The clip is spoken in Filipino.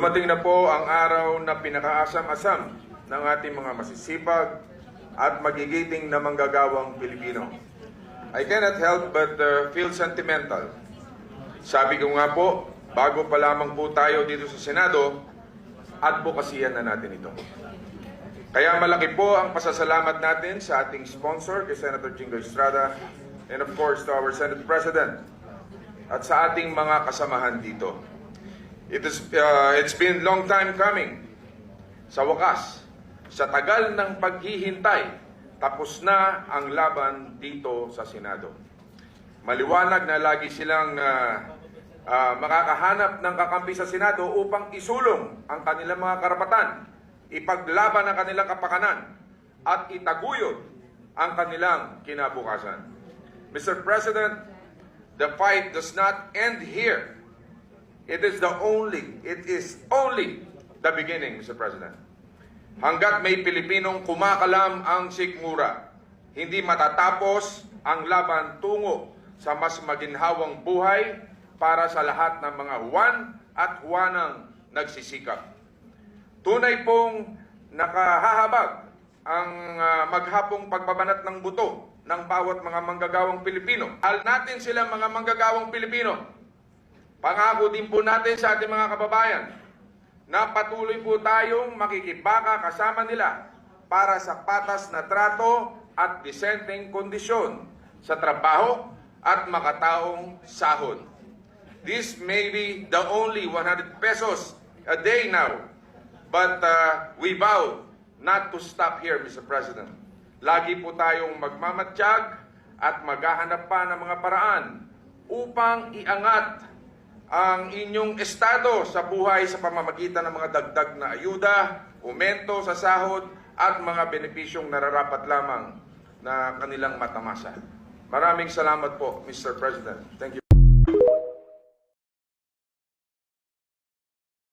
Dumating na po ang araw na pinakaasam-asam ng ating mga masisipag at magigiting na manggagawang Pilipino. I cannot help but uh, feel sentimental. Sabi ko nga po, bago pa lamang po tayo dito sa Senado, advokasyan na natin ito. Kaya malaki po ang pasasalamat natin sa ating sponsor, kay Senator Jingo Estrada, and of course to our Senate President, at sa ating mga kasamahan dito. It is, uh, it's been long time coming. Sa wakas, sa tagal ng paghihintay, tapos na ang laban dito sa Senado. Maliwanag na lagi silang uh, uh, makakahanap ng kakampi sa Senado upang isulong ang kanilang mga karapatan, ipaglaban ang kanilang kapakanan, at itaguyod ang kanilang kinabukasan. Mr. President, the fight does not end here. It is the only, it is only the beginning, Mr. President. Hanggat may Pilipinong kumakalam ang sikmura, hindi matatapos ang laban tungo sa mas maginhawang buhay para sa lahat ng mga huwan at huwanang nagsisikap. Tunay pong nakahahabag ang ah, maghapong pagbabanat ng buto ng bawat mga manggagawang Pilipino. Al natin sila mga manggagawang Pilipino. Pangako din po natin sa ating mga kababayan na patuloy po tayong makikibaka kasama nila para sa patas na trato at disenteng kondisyon sa trabaho at makataong sahod. This may be the only 100 pesos a day now, but uh, we vow not to stop here, Mr. President. Lagi po tayong magmamatsyag at maghahanap pa ng mga paraan upang iangat ang inyong estado sa buhay sa pamamagitan ng mga dagdag na ayuda, aumento sa sahod, at mga benepisyong nararapat lamang na kanilang matamasa. Maraming salamat po, Mr. President. Thank you.